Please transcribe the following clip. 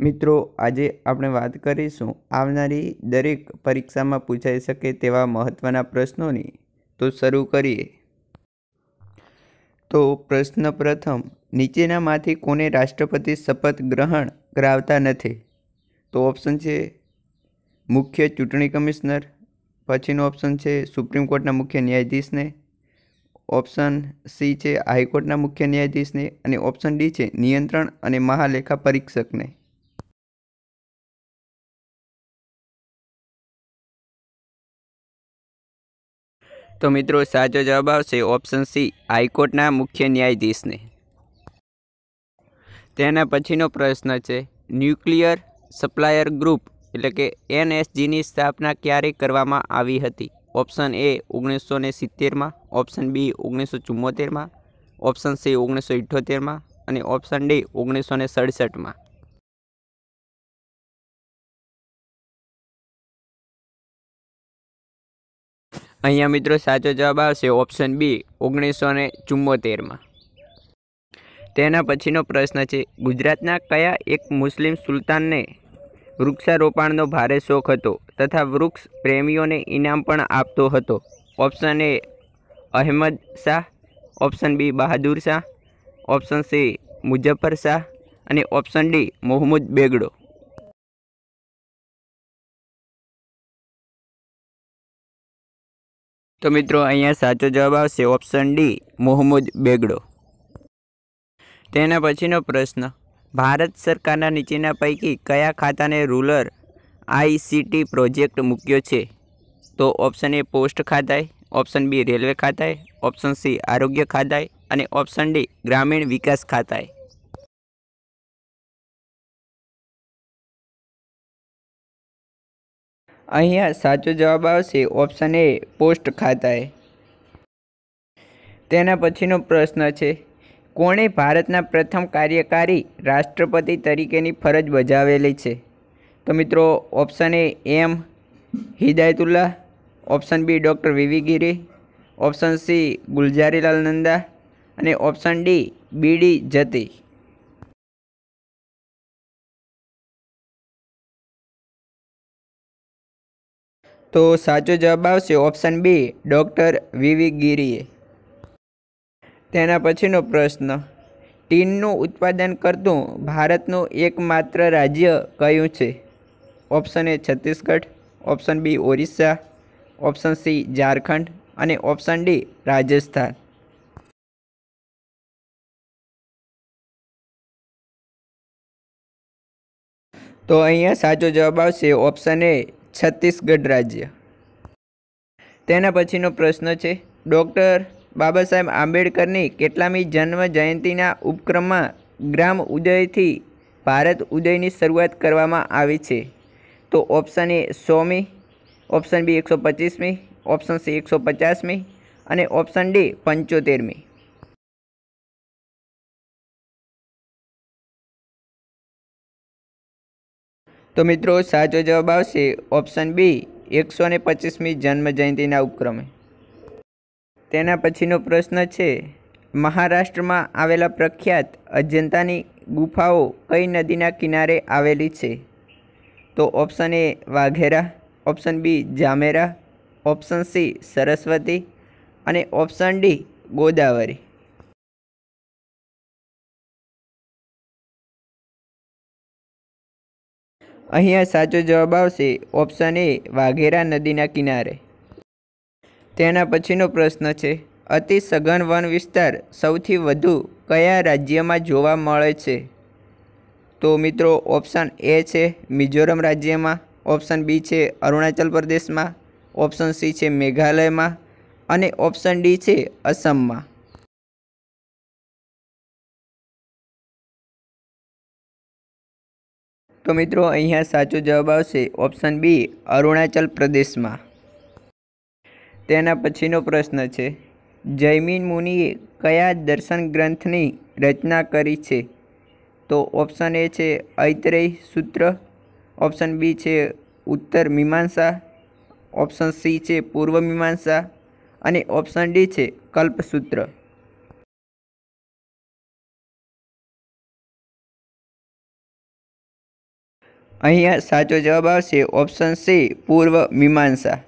મિત્રો, આજે આપણે વાત કરીશું આવનારી દરેક પરીક્ષામાં પૂછાઈ શકે તેવા મહત્ત્વના પ્રશ્નોની. તો શરૂ કરીએ. તો પ્રશ્ન પ્રથમ, નીચેનામાંથી કોને રાષ્ટ્રપતિ શપથ ગ્રહણ કરાવતા નથી? તો ઓપ્શન છે મુખ્ય ચૂંટણી કમિશનર, પછીનો ઓપ્શન છે સુપ્રીમ કોર્ટના મુખ્ય ન્યાયાધીશને ઓપ્શન સી છે હાઈકોર્ટના મુખ્ય ન્યાયાધીશને, અને ઓપ્શન ડી છે નિયંત્રણ અને મહાલેખા પરીક્ષકને. તો મિત્રો, સાચો જવાબ આવશે ઓપ્શન સી, હાઈકોર્ટના મુખ્ય ન્યાયાધીશને. તેના પછીનો પ્રશ્ન છે, ન્યુક્લિયર સપ્લાયર ગ્રુપ, એટલે કે એનએસજીની સ્થાપના ક્યારે કરવામાં આવી હતી? ઓપ્શન એ ઓગણીસો ને સિત્તેરમાં, ઓપ્શન બી ઓગણીસો ચુમ્મોતેરમાં ઓપ્શન સી ઓગણીસો ઇઠ્ઠોતેરમાં અને ઓપ્શન ડી ઓગણીસો ને સડસઠમાં. અહીંયા મિત્રો સાચો જવાબ આવશે ઓપ્શન બી ઓગણીસો ને ચુમ્મોતેરમાં તેના પછીનો પ્રશ્ન છે, ગુજરાતના કયા એક મુસ્લિમ સુલતાનને વૃક્ષારોપણનો ભારે શોખ હતો તથા વૃક્ષ પ્રેમીઓને ઇનામ પણ આપતો હતો? Option A Ahmed Shah, option B Bahadur Shah, option C Muzaffar Shah અને ઓપ્શન ડી મોહમ્મદ બેગડો. તો મિત્રો, અહીંયા સાચો જવાબ આવશે ઓપ્શન ડી મોહમ્મદ બેગડો. તેના પછીનો પ્રશ્ન, ભારત સરકારના નીચેના પૈકી કયા ખાતાને રૂરલ આઈસીટી પ્રોજેક્ટ મૂક્યો છે? તો ઓપ્શન એ પોસ્ટ ખાતાએ ઓપ્શન બી રેલવે ખાતાએ ઓપ્શન સી આરોગ્ય ખાતાએ અને ઓપ્શન ડી ગ્રામીણ વિકાસ ખાતાએ. અહીંયા સાચો જવાબ આવશે ઓપ્શન એ પોસ્ટ ખાતાએ. તેના પછીનો પ્રશ્ન છે, કોણે ભારતના પ્રથમ કાર્યકારી રાષ્ટ્રપતિ તરીકેની ફરજ બજાવેલી છે? તો મિત્રો option A M Hidayatullah option B doctor V V Giri. Option C Gulzarilal Nanda. અને option D B D Jatti. તો સાચો જવાબ આવશે option B, doctor V V ગીરીએ. તેના પછીનો પ્રશ્ન, ટીનનું ઉત્પાદન કરતું ભારતનું એકમાત્ર રાજ્ય કયું છે? Option A Chhattisgarh, option B Orissa, option C Jharkhand અને ઓપ્શન ડી રાજસ્થાન. તો અહીંયા સાચો જવાબ આવશે ઓપ્શન એ છત્તીસગઢ રાજ્ય. તેના પછીનો પ્રશ્ન છે, ડૉક્ટર બાબા સાહેબ આંબેડકરની કેટલામી જન્મ જયંતિના ઉપક્રમમાં ગ્રામ ઉદયથી ભારત ઉદયની શરૂઆત કરવામાં આવી છે? તો ઓપ્શન એ સોમી, ઓપ્શન બી એકસો પચીસમી, ઓપ્શન સી એકસો પચાસમી અને ઓપ્શન ડી પંચોતેરમી. તો મિત્રો, સાચો જવાબ આવશે ઓપ્શન બી એકસો ને પચીસમી જન્મજયંતિના ઉપક્રમે. તેના પછીનો પ્રશ્ન છે, મહારાષ્ટ્રમાં આવેલા પ્રખ્યાત અજંતાની ગુફાઓ કઈ નદીના કિનારે આવેલી છે? તો option A Waghera option B Jamera option C Saraswati અને ઓપ્શન ડી ગોદાવરી. અહીંયા સાચો જવાબ આવશે ઓપ્શન એ વાઘેરા નદીના કિનારે. તેના પછીનો પ્રશ્ન છે, અતિ સઘન વન વિસ્તાર સૌથી વધુ કયા રાજ્યમાં જોવા મળે છે? તો મિત્રો ઓપ્શન એ છે મિઝોરમ રાજ્યમાં ઓપ્શન બી છે અરુણાચલ પ્રદેશમાં ઓપ્શન સી છે મેઘાલયમાં અને ઓપ્શન ડી છે અસમમાં તો મિત્રો, અહીંયા સાચો જવાબ આવશે ઓપ્શન બી, અરુણાચલ પ્રદેશમાં. તેના પછીનો પ્રશ્ન છે જૈમિન મુનિએ કયા દર્શન ગ્રંથની રચના કરી છે? તો ઓપ્શન એ છે, ઐતરેય સૂત્ર. ઓપ્શન બી છે, ઉત્તર મીમાંસા. ઓપ્શન સી છે, પૂર્વ મીમાંસા. અને ઓપ્શન ડી છે, કલ્પસૂત્ર. અહીંયા સાચો જવાબ આવશે ઓપ્શન સી પૂર્વ મીમાંસા.